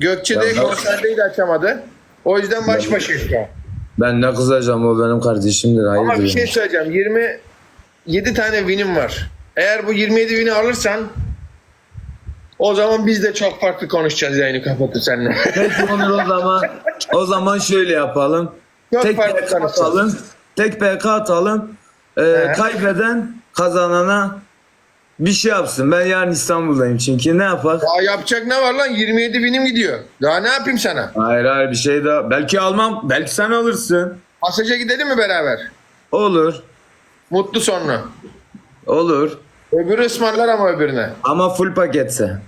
Gökçe de konserdeydi açamadı. O yüzden baş başa şu an. Ben ne kızacağım o benim kardeşimdir. Ama Hayırdır? bir şey söyleyeceğim. 27 tane winim var. Eğer bu 27 win'i alırsan o zaman biz de çok farklı konuşacağız yayını kapatır seninle. Peki Onur o zaman o zaman şöyle yapalım. Çok tek PK atalım. Tek PK atalım. Ee, kaybeden kazanana bir şey yapsın. Ben yarın İstanbul'dayım çünkü ne yapar? Daha yapacak ne var lan? 27 winim gidiyor. Daha ne yapayım sana? Hayır hayır bir şey daha. Belki almam. Belki sen alırsın. Asaja gidelim mi beraber? Olur. Mutlu sonlu. Olur. Öbürü ısmarlar ama öbürüne. Ama full paketse.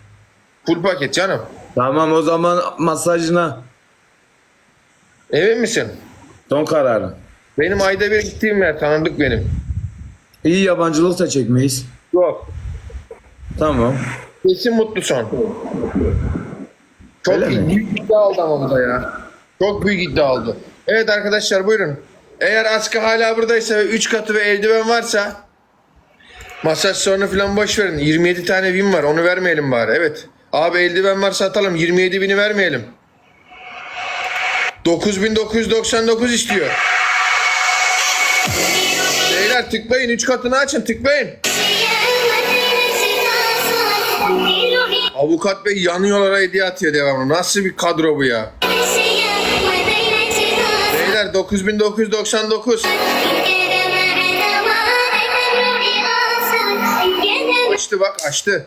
Full paket canım. Tamam o zaman masajına. Emin misin? Son kararı. Benim ayda bir gittiğim yer tanıdık benim. İyi yabancılık da çekmeyiz. Yok. Tamam. Kesin mutlu son. Çok Öyle mi? büyük iddia oldu ama bu da ya. Çok büyük iddia oldu. Evet arkadaşlar buyurun. Eğer Askı hala buradaysa ve 3 katı ve eldiven varsa masaj sorunu falan boş verin. 27 tane win var onu vermeyelim bari. Evet. Abi eldiven varsa atalım 27 bini vermeyelim. 9999 istiyor. Beyler tıklayın 3 katını açın tıklayın. Avukat bey yanıyorlara hediye atıyor devamlı. Nasıl bir kadro bu ya? Beyler 9999. Açtı bak açtı.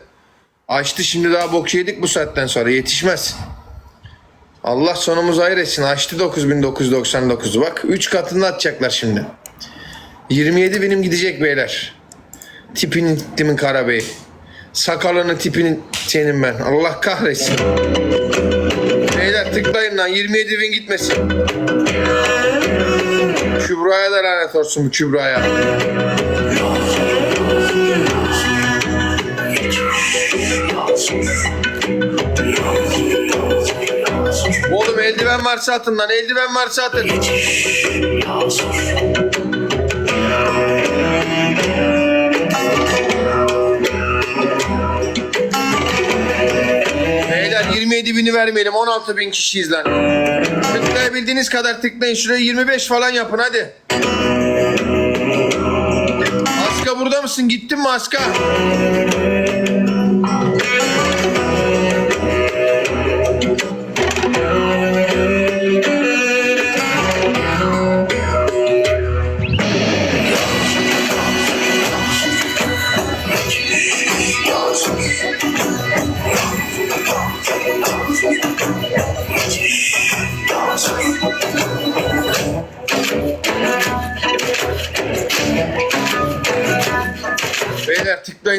Açtı şimdi daha bok yedik bu saatten sonra yetişmez. Allah sonumuzu hayır etsin. Açtı 9999'u bak. 3 katını atacaklar şimdi. 27 benim gidecek beyler. Tipinin timin Karabey. Sakalını tipinin senin ben. Allah kahretsin. Beyler tıklayın lan 27 bin gitmesin. Kübra'ya da lanet olsun bu Kübra'ya. Oğlum eldiven varsa atın lan eldiven varsa atın. Beyler 27 bini vermeyelim 16 bin kişiyiz lan. Tıklayabildiğiniz kadar tıklayın şuraya 25 falan yapın hadi. Aska burada mısın? Gittin mi Aska?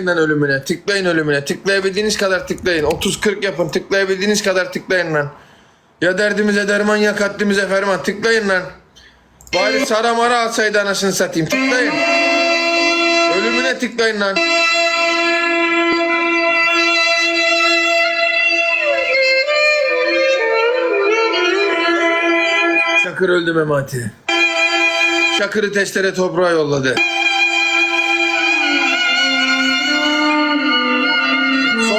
Lan ölümüne. Tıklayın ölümüne. Tıklayabildiğiniz kadar tıklayın. 30-40 yapın. Tıklayabildiğiniz kadar tıklayın lan. Ya derdimize derman ya katlimize ferman. Tıklayın lan. Bari sara mara alsaydı anasını satayım. Tıklayın. Ölümüne tıklayın lan. Şakır öldü Memati. Şakır'ı testere toprağa yolladı.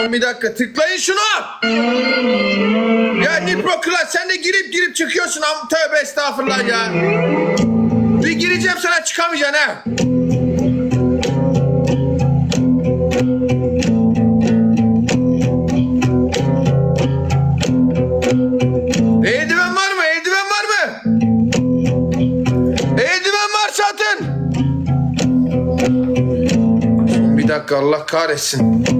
Son bir dakika tıklayın şunu. Ya Nipro Class sen de girip girip çıkıyorsun am tövbe estağfurullah ya. Bir gireceğim sana çıkamayacaksın ha. Var mı? Eldiven var mı? Eldiven varsa atın. Son bir dakika Allah kahretsin.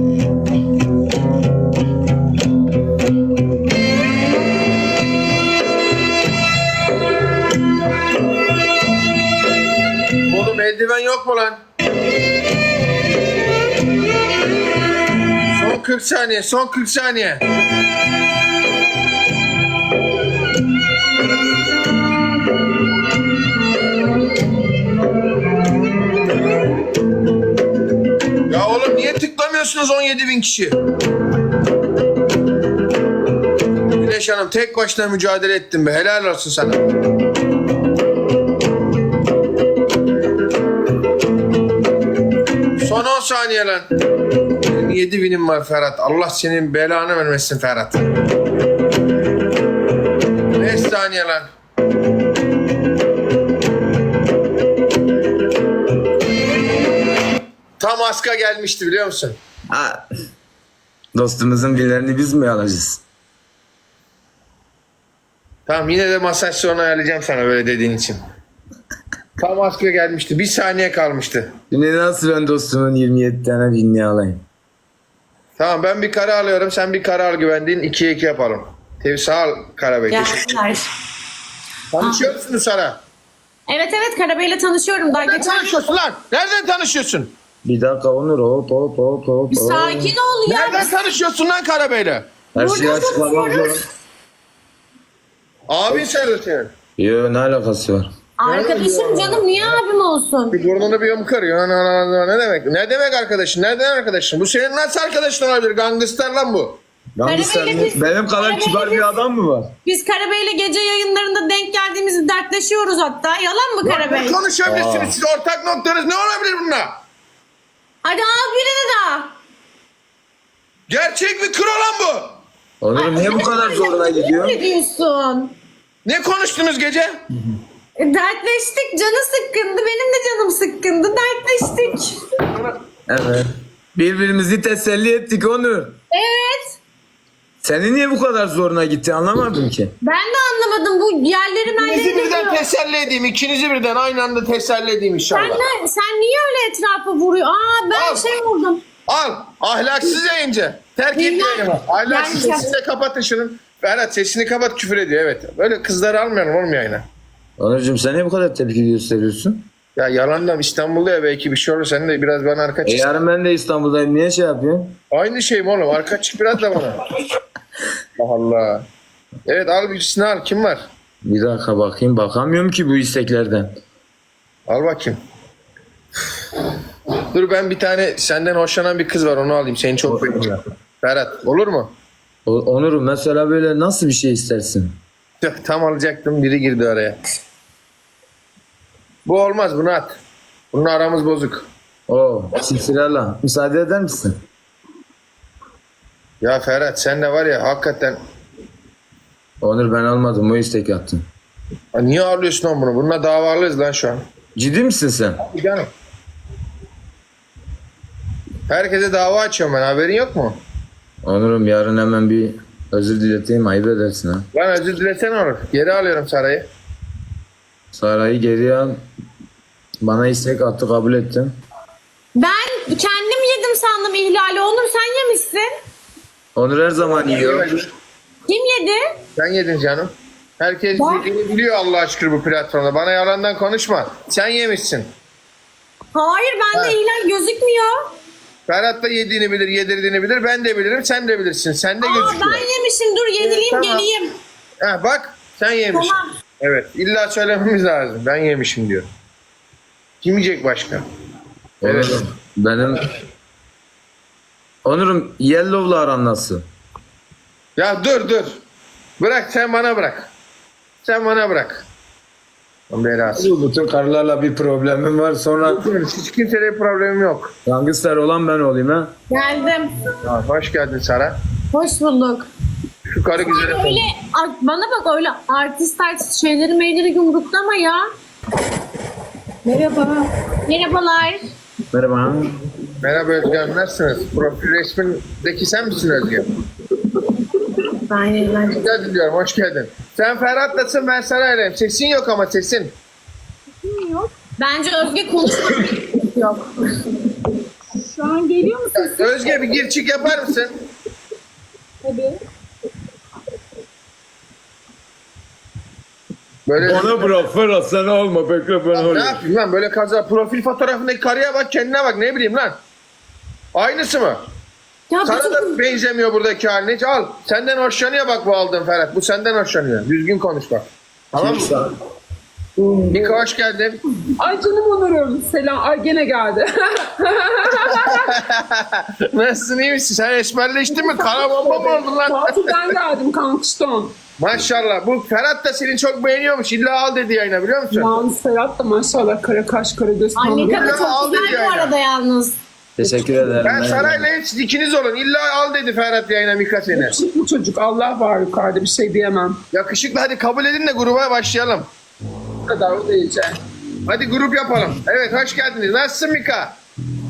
Mu lan? Son 40 saniye, son 40 saniye. Ya oğlum niye tıklamıyorsunuz 17 bin kişi? Güneş Hanım tek başına mücadele ettin be. Helal olsun sana. Son 10 saniye lan. 27 binim var Ferhat. Allah senin belanı vermesin Ferhat. 5 saniye lan. Tam aska gelmişti biliyor musun? Ha. Dostumuzun birilerini biz mi alacağız? Tamam yine de masaj sonra ayarlayacağım sana böyle dediğin için. Tam aska gelmişti. Bir saniye kalmıştı. Şimdi nasıl ben dostumun 27 tane binliği alayım? Tamam ben bir kara alıyorum. Sen bir kara al güvendiğin. 2'ye 2 yapalım. Tev sağ ol Karabey. Tanışıyor musunuz Sara? Evet evet Karabey'le tanışıyorum. Daha Nereden geçen tanışıyorsun lan? Nereden tanışıyorsun? Bir dakika Onur hop hop hop hop. Bir hop. sakin ol ya. Nereden tanışıyorsun lan Karabey'le? Her Burada şeyi açıklamak konuşuyoruz. zor. Abin sayılır senin. Yo ne alakası var? Arkadaşım canım niye abim olsun? Bir burnunu bir yamukar. Ana, ana, ana, Ne demek? Ne demek arkadaşın? Nereden arkadaşın? Bu senin nasıl arkadaşın olabilir? Gangster lan bu. Gangster Karabeyle mi? biz- Benim kadar Karabeyle kibar biz- bir adam mı var? Biz Karabey'le gece yayınlarında denk geldiğimizde dertleşiyoruz hatta. Yalan mı Karabey? Ne konuşabilirsiniz? Siz ortak noktanız ne olabilir bununla? Hadi al birini daha. Gerçek mi kro lan bu? Onur niye bu kadar zoruna gidiyor? Ne diyorsun? Ne konuştunuz gece? E, Dertleştik. Canı sıkkındı. Benim de canım sıkkındı. Dertleştik. Evet. Birbirimizi teselli ettik Onur. Evet. Senin niye bu kadar zoruna gitti anlamadım ki. Ben de anlamadım. Bu yerleri İkinizi merleri birden geliyor. teselli edeyim. ikinizi birden aynı anda teselli edeyim inşallah. Sen, ne, sen niye öyle etrafa vuruyor? Aa ben Al. şey oldum. Al. Ahlaksız yayıncı. Terk et Bilmem. yayını. Ahlaksız Yani- sesini de kapatın şunun. Ferhat sesini kapat küfür ediyor evet. Böyle kızları almayalım oğlum yayına. Onurcuğum sen niye bu kadar tepki gösteriyorsun? Ya yalandan İstanbul'da ya belki bir şey olur sen de biraz bana arka E çık. yarın ben de İstanbul'dayım niye şey yapıyorsun? Aynı şey mi oğlum? Arka çık biraz da bana. Allah Allah. Evet al birisini al. Kim var? Bir dakika bakayım bakamıyorum ki bu isteklerden. Al bakayım. Dur ben bir tane senden hoşlanan bir kız var onu alayım. Seni çok beğeniyor. Ferhat olur mu? O- Onur'um mesela böyle nasıl bir şey istersin? Tam alacaktım biri girdi araya. Bu olmaz bunu at. Bunun aramız bozuk. O Sisirala müsaade eder misin? Ya Ferhat sen de var ya hakikaten Onur ben almadım o istek attım. Ha, niye ağırlıyorsun lan bunu? Bununla davalıyız lan şu an. Ciddi misin sen? Canım. Herkese dava açıyorum ben haberin yok mu? Onur'um yarın hemen bir özür dileteyim ayıp edersin ha. Lan özür dilesen olur. Geri alıyorum sarayı. Sarayı geri al. Bana istek attı kabul ettim. Ben kendim yedim sandım ihlali. Onur sen yemişsin. Onur her zaman yiyor. Kim yedi? Sen yedin canım. Herkes Bak. yediğini biliyor Allah aşkına bu platformda. Bana yalandan konuşma. Sen yemişsin. Hayır bende Ha. ihlal gözükmüyor. Ferhat da yediğini bilir, yedirdiğini bilir. Ben de bilirim, sen de bilirsin. Sen de Aa gözüküyor. ben yemişim. Dur yenileyim tamam. geleyim. Ha, bak sen yemişsin. Tamam. Evet. illa söylememiz lazım. Ben yemişim diyor. Kim yiyecek başka? Evet. Benim... Onur'um Yellow'la aran nasıl? Ya dur dur. Bırak sen bana bırak. Sen bana bırak. Belası. Bütün karılarla bir problemim var sonra Hiç kimseyle problemim yok. gangster olan ben olayım ha. Geldim. Ha, hoş geldin Sara. Hoş bulduk. Şu karı güzel. Öyle bana bak öyle artist artist şeyleri meyleri yumruklama ya. Merhaba. Merhabalar. Merhaba. Merhaba Özgen nasılsınız? Profil resmindeki sen misin Özgen? Aynen. Hoş geldin diyorum hoş geldin. Sen Ferhat'lasın ben Sara'ylayım. Sesin yok ama sesin. Bence Özge konuşmak yok. Şu an geliyor musun? Özge bir gir çık yapar mısın? Tabii. Böyle Bana bırak Ferhat sen olma bekle ben ne olayım. yapayım lan böyle kaza profil fotoğrafındaki karıya bak kendine bak ne bileyim lan. Aynısı mı? Ya Sana bütün- da benzemiyor buradaki haline. Hiç Al. Senden hoşlanıyor bak bu aldığın Ferhat. Bu senden hoşlanıyor. Düzgün konuş bak. Tamam mı? Mika hoş geldin. Ay canım onurum. Selam. Ay gene geldi. Nasılsın iyi misin? Sen esmerleştin mi? Kara bomba mı oldun lan? Tatilden geldim kankuşton. Maşallah. Bu Ferhat da seni çok beğeniyormuş. İlla al dedi yayına biliyor musun? Yalnız Serhat da maşallah kara kaş kara göz Ay ne tanrı. kadar Ya, al çok dedi güzel bu yani. arada yalnız. Teşekkür ederim. Ben Saray'la hiç ikiniz olun. İlla al dedi Ferhat yayına Mika seni. Yakışıklı çocuk. Allah var yukarıda bir şey diyemem. Yakışıklı hadi kabul edin de gruba başlayalım. Bu kadar o diyeceğim. Hadi grup yapalım. Evet hoş geldiniz. Nasılsın Mika?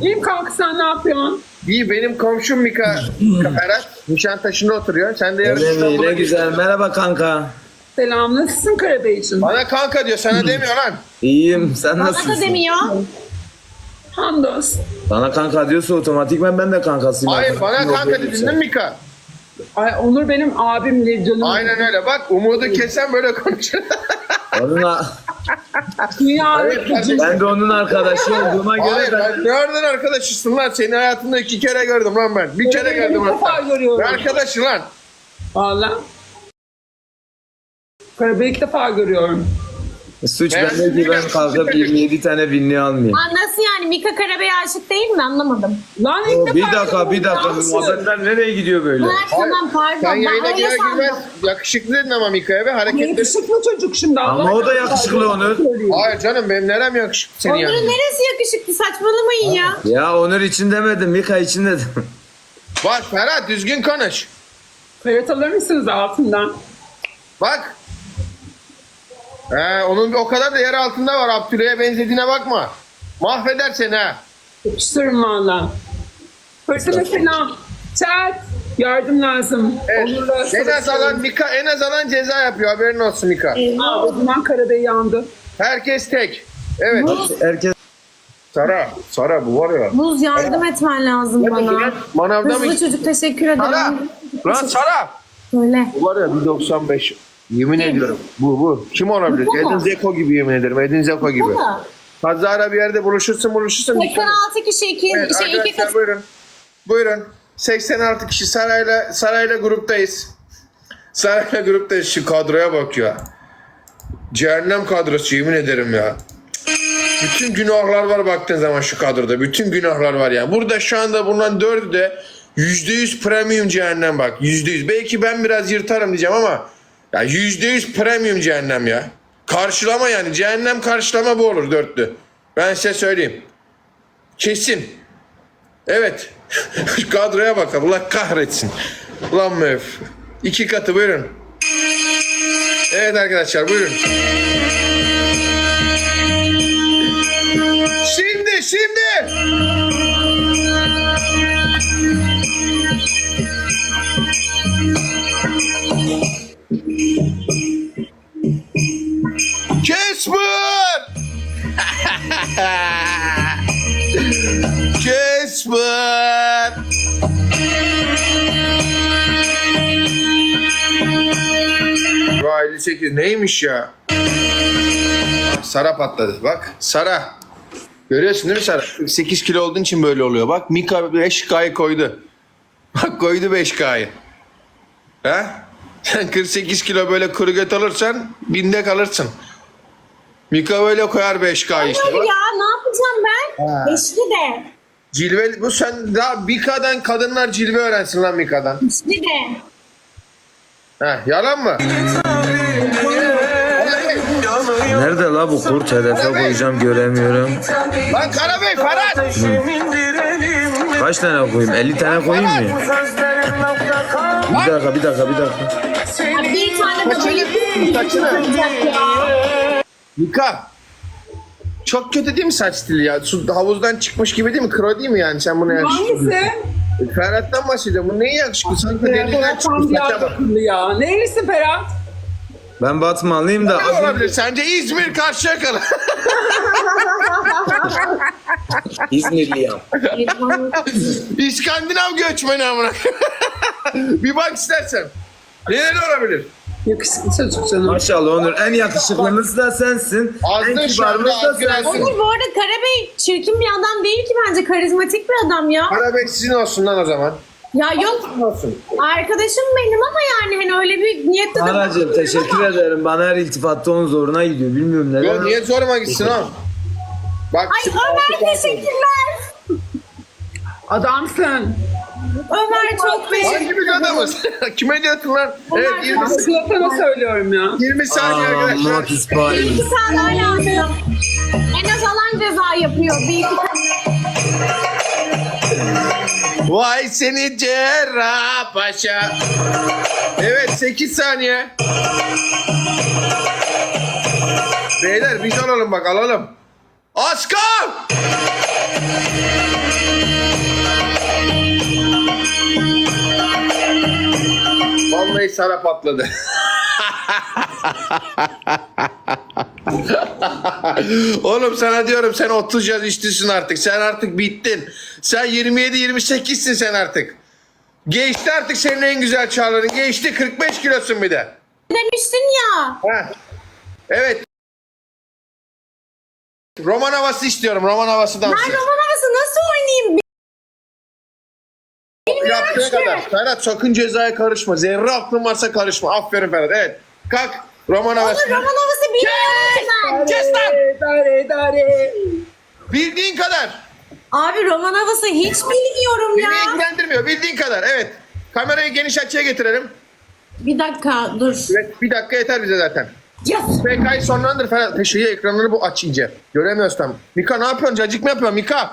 İyiyim kanka sen ne yapıyorsun? İyi benim komşum Mika, Ferhat. Nişantaşı'nda oturuyor. Sen de yarın Öyle mi? İstanbul'a Ne güzel. Merhaba kanka. Selam nasılsın Karabeyciğim? Bana kanka diyor sana demiyor lan. İyiyim. Sen Bana da nasılsın? demiyor. Hamdolsun. Bana kanka diyorsa otomatikman ben de kankasıyım. Hayır bana kanka dedin değil mi Mika? Ay Onur benim abimdir canım. Aynen öyle bak umudu kesen böyle konuşur. Onun a- Dünya Evet, kardeşim. ben de onun arkadaşı olduğuma göre Hayır ben... ben nereden arkadaşısın lan? Seni hayatımda iki kere gördüm lan ben. Bir kere gördüm hatta. görüyorum. Ne arkadaşı lan? Valla. Karabey'i ilk defa görüyorum. Suç Ben- bende ki ben kalkıp 27 tane binliği almayayım. Aa, nasıl yani Mika Karabey'e aşık değil mi anlamadım. Lan ilk defa Bir dakika bir dakika muhabbetler nereye gidiyor böyle? Ha, tamam pardon Sen ben yayına öyle girer sandım. girmez yakışıklı dedin ama Mika'ya ve hareketleri... Yakışıklı çocuk şimdi. Ama Allah o da yakışıklı Onur. Hayır canım benim nerem yakışıklı senin Onur'un yanında. neresi yakışıklı saçmalamayın ya. Ya Onur için demedim Mika için dedim. Bak Ferhat düzgün konuş. Ferhat alır mısınız altından? Bak. Ee, onun o kadar da yer altında var. Abdüley'e benzediğine bakma. Mahveder seni ha. Yapıştırın valla. Fırtına selam. Chat. Yardım lazım. Evet. En az savaşıyorum. alan Mika en az alan ceza yapıyor. Haberin olsun Mika. Aa, o zaman Karabey yandı. Herkes tek. Evet. Herkes Sara. Sara bu var ya. Muz yardım etmen lazım bana. Manavda mı? Hızlı çocuk teşekkür Sara. ederim. Lan Sara. Söyle. Bu var ya 1.95. Yemin ediyorum. Bu bu. Kim olabilir? Bu mu? Edin Zeko gibi yemin ederim. Edin Zeko gibi. Da. Pazara bir yerde buluşursun buluşursun. 86 kişi iki, Evet, şey, iki kız. buyurun. Buyurun. 86 kişi Sarayla Sarayla gruptayız. Sarayla gruptayız. Şu kadroya bak ya. Cehennem kadrosu yemin ederim ya. Bütün günahlar var baktığın zaman şu kadroda. Bütün günahlar var ya. Burada şu anda bulunan dördü de %100 premium cehennem bak. %100. Belki ben biraz yırtarım diyeceğim ama ya %100 premium cehennem ya. Karşılama yani. Cehennem karşılama bu olur dörtlü. Ben size söyleyeyim. Kesin. Evet. Kadroya bak. Allah kahretsin. Ulan müf. İki katı buyurun. Evet arkadaşlar buyurun. Şimdi şimdi. Kesper! Vay 58 neymiş ya? Sara patladı bak. Sara. Görüyorsun değil mi Sara? 48 kilo olduğun için böyle oluyor. Bak Mika 5K'yı koydu. Bak koydu 5K'yı. He? Sen 48 kilo böyle kuru göt alırsan binde kalırsın. Mika böyle koyar 5K'yı işte. Hayır ya ben? Beşli de. Cilve bu sen daha Mika'dan kadınlar cilve öğrensin lan Mika'dan. Beşli de. Heh, yalan mı? nerede la bu kurt hedefe koyacağım göremiyorum. Lan Karabey Ferhat! Kaç tane koyayım? 50 tane koyayım mı? Bir dakika bir dakika bir dakika. Ha, bir tane de bayılacak ya. Mika. Çok kötü değil mi saç stili ya? Su havuzdan çıkmış gibi değil mi? Kro değil mi yani? Sen bunu yakışıklı. Hangisi? Ferhat'tan bahsediyorum. Bu neyi yakışıklı? Sanki Ferhat tam çıkmış. Saça diğer bak. ya. Neylisin Ferhat? Ben Batmanlıyım da Ne olabilir? Sence İzmir Karşıyakalı. İzmirliyim. İskandinav göçmeni amına. bir bak istersen. Neler olabilir? Yakışıklı çocuk canım. Maşallah Onur en yakışıklımız da sensin. Azdın en kibarımız da sensin. Onur bu arada Karabey çirkin bir adam değil ki bence karizmatik bir adam ya. Karabey sizin olsun lan o zaman. Ya yok Olsun. arkadaşım benim ama yani hani öyle bir niyette de Anacığım teşekkür ederim. Bana her iltifatta onun zoruna gidiyor. Bilmiyorum neden. Yo niye zoruma gitsin o? Bak. Ay Ömer teşekkürler. Adamsın. Ömer çok Hangi teşekkür bir adamız? Kime diyorsun lan? Evet 20, Zlatan'a söylüyorum ya. 20 saniye arkadaşlar. Murat İsmail. Bir iki tane lazım. En az alan ceza yapıyor. Bir iki tane. Vay seni cerrah paşa. Evet 8 saniye. Beyler biz alalım bak alalım. Askar! Vallahi sana patladı. Oğlum sana diyorum sen 30 yaş üstüsün artık. Sen artık bittin. Sen 27-28'sin sen artık. Geçti artık senin en güzel çağların. Geçti 45 kilosun bir de. Demiştin ya. Heh. Evet. Roman havası istiyorum. Roman havası dansı. Ben roman havası nasıl oynayayım? Yaptığı ki. kadar. Ferhat sakın cezaya karışma. Zerre aklın varsa karışma. Aferin Ferhat. Evet. Kalk. Roman havası. Ama roman havası bilmiyorum ki ben. Kes lan. Dare dare. Bildiğin kadar. Abi roman havası hiç bilmiyorum Beni ya. ilgilendirmiyor. Bildiğin kadar. Evet. Kamerayı geniş açıya getirelim. Bir dakika dur. Evet. Bir dakika yeter bize zaten. Yes. PK'yı sonlandır Ferhat. Şeyi ekranları bu aç iyice. Göremiyoruz tam. Mika ne yapıyorsun? Cacık mı yapıyorsun Mika?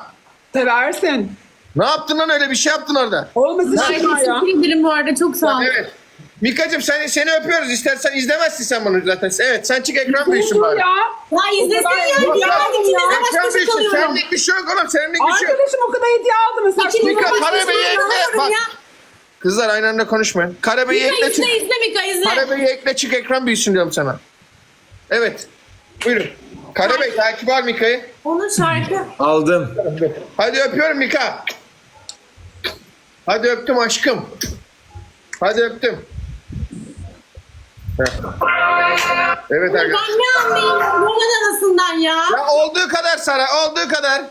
Seversin. Ne yaptın lan öyle bir şey yaptın orada? Olmasın Ay, şey var ya. teşekkür ederim bu arada çok sağ ol. Evet. Mikacım seni, seni öpüyoruz. İstersen izlemezsin sen bunu zaten. Evet sen çık ekran büyüsün bari. ya. Ya izlesin ya. Yok Ya ya. ikiniz de baş Ekran başa büyüsün. kalıyorum. Senlik bir şey yok oğlum. Senlik bir şey yok. Arkadaşım o kadar hediye aldı mı? Sen İkiniz de Mika, baş başa Karabeyi ekle. kalıyorum Bak. ya. Kızlar aynı anda konuşmayın. Karabeyi Mika ekle çık. izle izle Mika izle. Karabeyi ekle çık ekran büyüsün diyorum sana. Evet. Buyurun. Karabey takip al Mika'yı. Onun şarkı. Aldım. Hadi öpüyorum Mika. Hadi öptüm aşkım. Hadi öptüm. Heh. Evet Ben arkadaşlar. ne anlayayım roman havasından ya. Ya olduğu kadar Sara, olduğu kadar.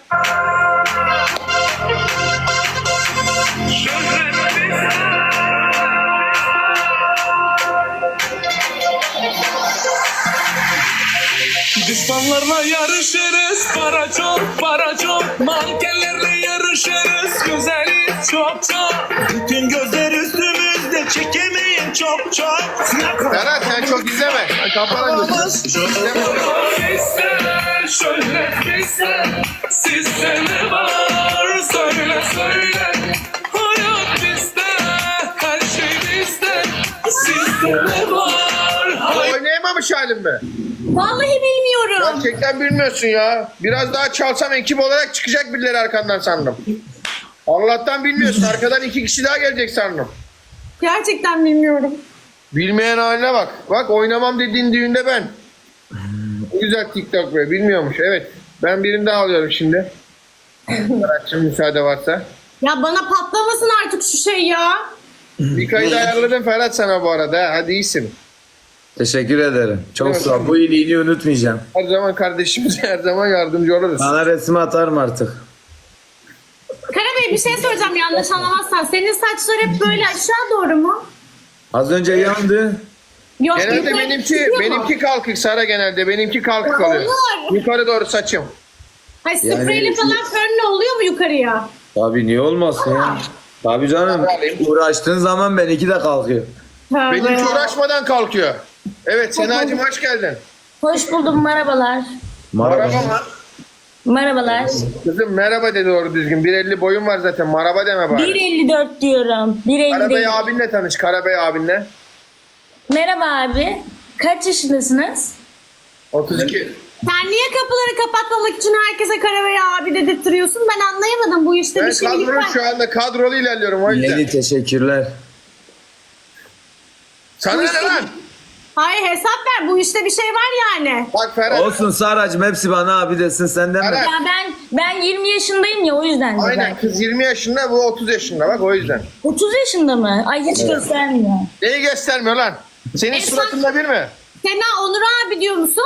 Düşmanlarla yarışırız Para çok para çok Mankenlerle yarışırız Güzeliz çok çok Bütün gözler üstümüzde Çekemeyin çok çok Ferhat sen çok izleme. Kapanan gözü. İster şöyle ister Sizde ne var Söyle söyle Hayat bizde Her şey bizde Sizde ne var Oynayamamış halim mi? Vallahi bilmiyorum. Gerçekten bilmiyorsun ya. Biraz daha çalsam ekip olarak çıkacak birileri arkandan sandım. Allah'tan bilmiyorsun. Arkadan iki kişi daha gelecek sandım. Gerçekten bilmiyorum. Bilmeyen haline bak. Bak oynamam dediğin düğünde ben. Ne güzel TikTok be. Bilmiyormuş. Evet. Ben birini daha alıyorum şimdi. Ferhat'cığım müsaade varsa. Ya bana patlamasın artık şu şey ya. Mika'yı da ayarladım Ferhat sana bu arada. ha. Hadi iyisin. Teşekkür ederim. Çok Evet. sağ ol. Bu iyiliğini unutmayacağım. Her zaman kardeşimize her zaman yardımcı oluruz. Sana resmi atarım artık. Karabey bir şey söyleyeceğim yanlış anlamazsan. Senin saçlar hep böyle aşağı doğru mu? Az önce yandı. Yok. Genelde yukarı benimki çıkıyor mu? benimki kalkık Sara genelde. Benimki kalkık oluyor. Olur. Yukarı doğru saçım. Hayır Yani- spreyle falan fönlü oluyor mu yukarıya? Tabii niye olmasın ya? Tabii canım. Uğraştığın zaman benimki de kalkıyor. Tövbe Benimki ya. uğraşmadan kalkıyor. Evet Senacığım hoş geldin. Hoş buldum merhabalar. Merhaba Merhaba. Merhabalar. Kızım merhaba de doğru düzgün. 1.50 boyun var zaten. Merhaba deme bari. 1.54 diyorum. 1.50 Karabey değil. abinle tanış. Karabey abinle. Merhaba abi. Kaç yaşındasınız? 32. Sen niye kapıları kapatmamak için herkese Karabey abi dedirtiyorsun? Ben anlayamadım bu işte Ben bir şey kadro var. şu anda kadrolu ilerliyorum o yüzden. Yeni teşekkürler. Sana ne lan? Hayır hesap ver bu işte bir şey var yani. Bak Ferhat. Olsun Saracığım hepsi bana abi desin senden mi? Ferhat. Ya ben ben 20 yaşındayım ya o yüzden. de Aynen ben. kız 20 yaşında bu 30 yaşında bak o yüzden. 30 yaşında mı? Ay hiç göstermiyor. Neyi göstermiyor lan? Senin E, sen- suratında bir mi? Sena Onur abi diyor musun?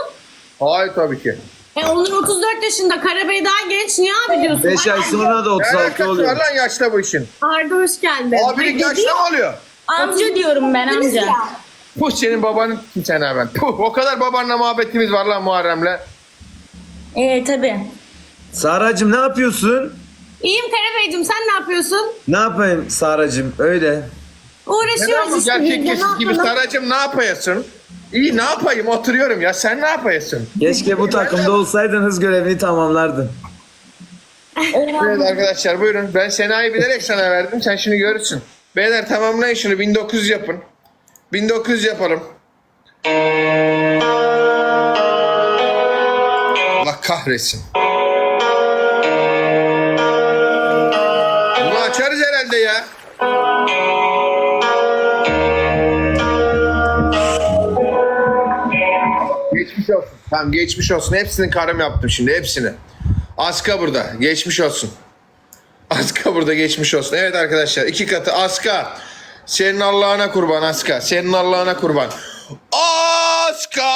Hayır tabii ki. E Onur 34 yaşında Karabey daha genç niye abi diyorsun? 5 ay sonra da Ne 36 alakası var oluyor. lan yaşta bu işin? Arda hoş geldin. Abilik yaşta mı oluyor? Amca diyorum ben amca. ya. Puh senin babanın sen ha ben. Puh o kadar babanla muhabbetimiz var lan Muharrem'le. Ee tabi. Saracığım ne yapıyorsun? İyiyim Karabeyciğim sen ne yapıyorsun? Ne yapayım Saracığım öyle. Neden Uğraşıyoruz bu işte. gerçek biz de, kesit ne gibi yapalım? Saracım ne yapayasın? İyi ne yapayım oturuyorum ya sen ne yapayasın? Keşke bu takımda olsaydın hız görevini tamamlardın. Evet arkadaşlar buyurun. Ben Sena'yı bilerek sana verdim. Sen şimdi görürsün. Beyler tamamlayın şunu. 1900 yapın. 1900 yapalım. Allah kahretsin. Bunu açarız herhalde ya. Geçmiş olsun. Tamam geçmiş olsun. Hepsini karım yaptım şimdi. Hepsini. Aska burada. Geçmiş olsun. Aska burada geçmiş olsun. Evet arkadaşlar iki katı Aska. Senin Allah'ına kurban Aska. Senin Allah'ına kurban. Aska!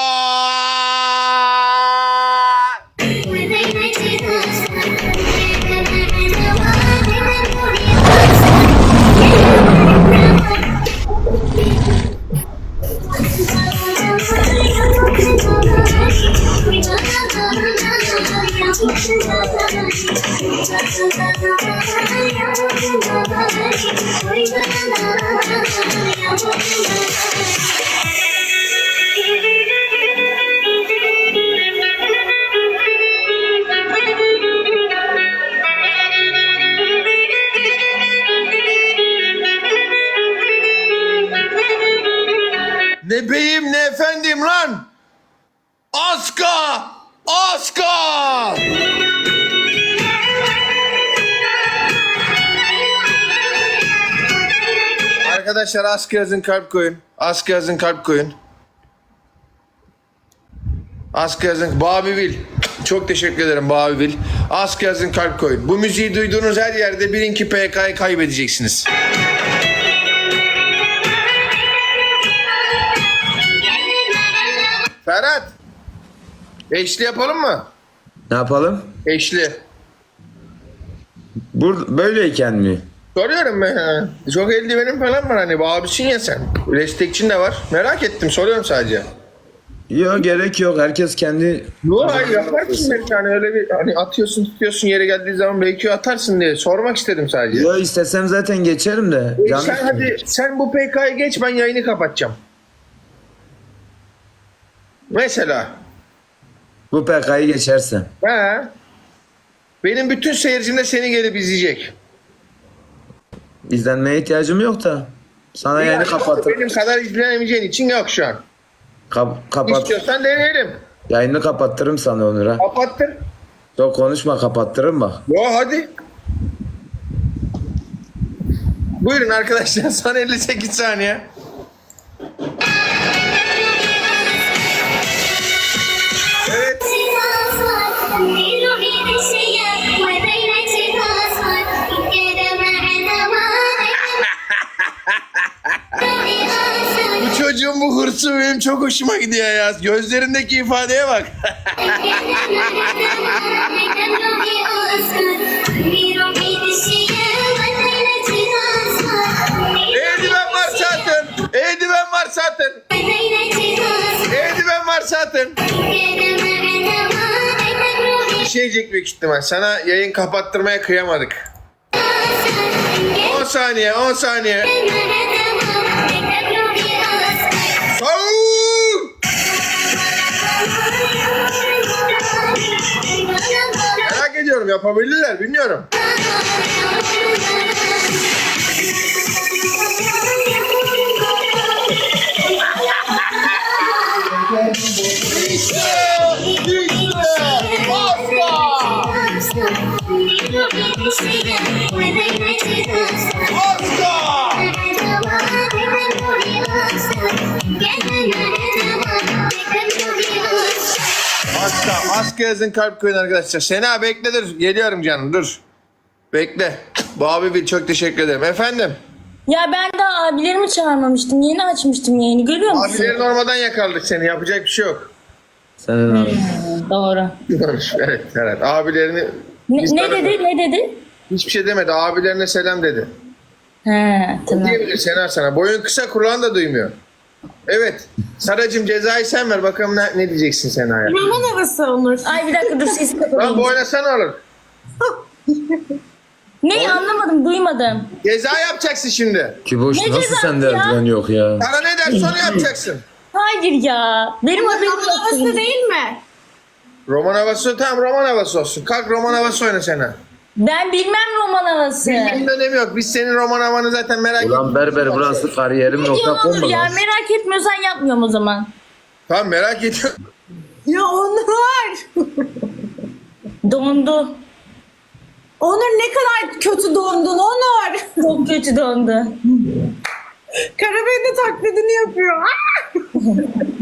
Arkadaşlar Aska yazın kalp koyun. Aska yazın kalp koyun. Aska yazın. Babi Vil. Çok teşekkür ederim Babi Vil. Aska yazın kalp koyun. Bu müziği duyduğunuz her yerde bilin ki PK'yı kaybedeceksiniz. Ferhat. Eşli yapalım mı? Ne yapalım? Eşli. Bur böyleyken mi? Soruyorum ben. ha. Çok eldivenin falan var hani. Abisin ya sen. Destekçin de var. Merak ettim. Soruyorum sadece. Yok gerek yok. Herkes kendi Yok hayır yaparsın belki hani öyle bir hani atıyorsun tutuyorsun yere geldiği zaman belki atarsın diye sormak istedim sadece. Yo istesem zaten geçerim de. E, sen sıkıldı. hadi sen bu PK'yı geç ben yayını kapatacağım. Mesela. Bu PK'yı geçersen. Ha. Benim bütün seyircim de seni gelip izleyecek. İzlenmeye ihtiyacım yok da. Sana yayını Yani kapatır. Benim kadar izlenemeyeceğin için yok şu an. Kap, kapat. İstiyorsan deneyelim. Yayını kapattırırım sana Onur'a. Kapattır. Çok konuşma kapattırırım bak. Yo hadi. Buyurun arkadaşlar son 58 saniye. Bu çocuğun bu hırsı benim çok hoşuma gidiyor ya. Gözlerindeki ifadeye bak. Eldiven var zaten. Eldiven var zaten. Eldiven var zaten. Bir şey diyecek büyük ihtimal. Sana yayın kapattırmaya kıyamadık. 10 saniye 10 saniye. Ediyorum yapabilirler bilmiyorum. Yazın kalp koyun arkadaşlar. Sena bekle dur. Geliyorum canım dur. Bekle. Bu abi bir çok teşekkür ederim. Efendim. Ya ben daha abilerimi çağırmamıştım. Yeni açmıştım yayını. Görüyor musun? Abilerin olmadan yakaladık seni. Yapacak bir şey yok. Senin abi. Doğru. evet evet. Abilerini Ne, ne dedi? Ne dedi? hiçbir şey demedi. Abilerine selam dedi. He tamam. Diyebilir Sena sana. Boyun kısa kulağın da duymuyor. Evet. Saracım cezayı sen ver. Bakalım ne, ne diyeceksin Sena'ya. Roman havası olur. Ay bir dakika dur sesi Lan kapatayım. bu oynasana olur. Ne anlamadım duymadım. Ceza yapacaksın şimdi. Ki boş Ne nasıl cezası sende ya? eldiven yok ya. Sana ne derse onu yapacaksın. Hayır ya. Benim haberim Roman havası yok. değil mi? Roman havası tamam roman havası olsun. Kalk roman havası oyna Sena. Ben bilmem roman havası. Bilmenin önemi yok. Biz senin roman havanı zaten merak Ulan ettik. berber burası Ne kariyerim.com diyorsun mu ya lan? merak etmiyorsan yapmıyorum o zaman. Tamam merak ediyorum. Ya Onur. Dondu. Onur ne kadar kötü dondun Onur. Çok kötü dondu. Karabey'in de taklidini yapıyor.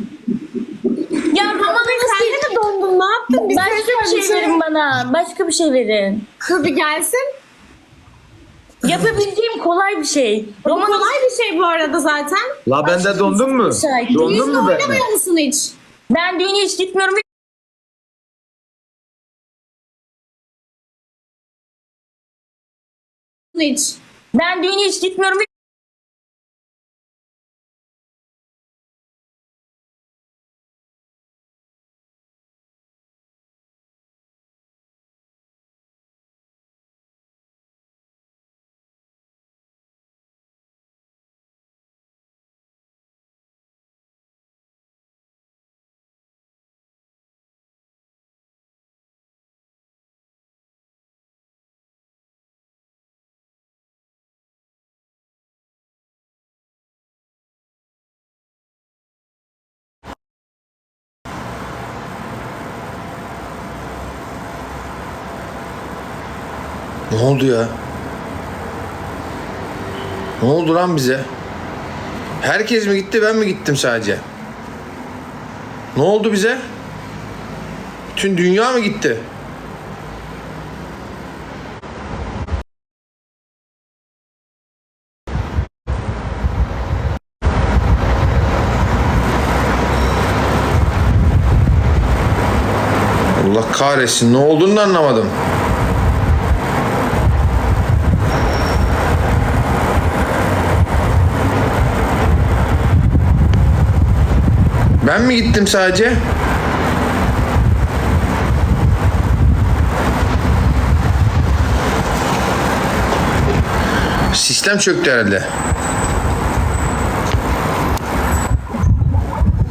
Ya roman Sen havası. de mi dondun? Ne yaptın? Bir Başka bir şey verin bana. Başka bir şey verin. Tabii gelsin. Yapabileceğim kolay bir şey. Roman kolay bir şey bu arada zaten. La bende dondun mu? Müsait. Dondun mu bende? oynamıyor musun hiç? Ben düğüne hiç gitmiyorum ve Hiç. ben düğüne hiç gitmiyorum ve Ne oldu ya? Ne oldu lan bize? Herkes mi gitti ben mi gittim sadece? Ne oldu bize? Bütün dünya mı gitti? Allah kahretsin ne olduğunu da anlamadım. Ben mi gittim sadece? Sistem çöktü herhalde.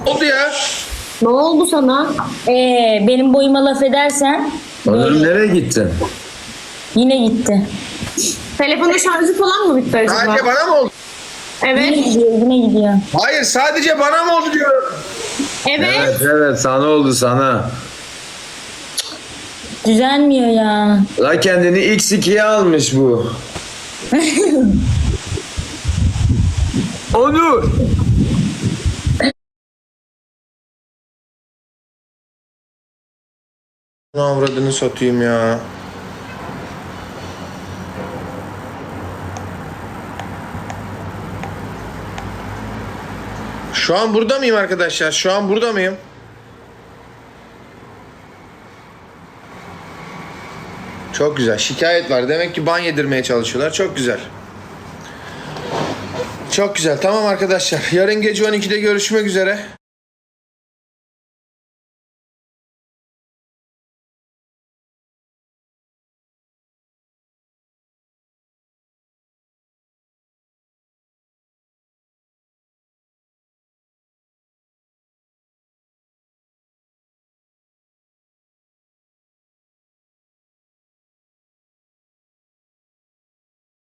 Oldu ya? Ne oldu sana? ee, benim boyuma laf edersen Onur nereye gittin? yine gitti. Telefonun şarjı falan mı bitti acaba? Sadece bana mı oldu? Yine Evet. gidiyor, yine gidiyor. Hayır sadece bana mı oldu diyorum. Evet. Evet evet sana oldu sana. Düzelmiyor ya. La kendini X2'ye almış bu. Onur. Ne avradını satayım ya. Şu an burada mıyım arkadaşlar? Şu an burada mıyım? Çok güzel. Şikayet var. Demek ki ban yedirmeye çalışıyorlar. Çok güzel. Çok güzel. Tamam arkadaşlar. Yarın gece 12'de görüşmek üzere.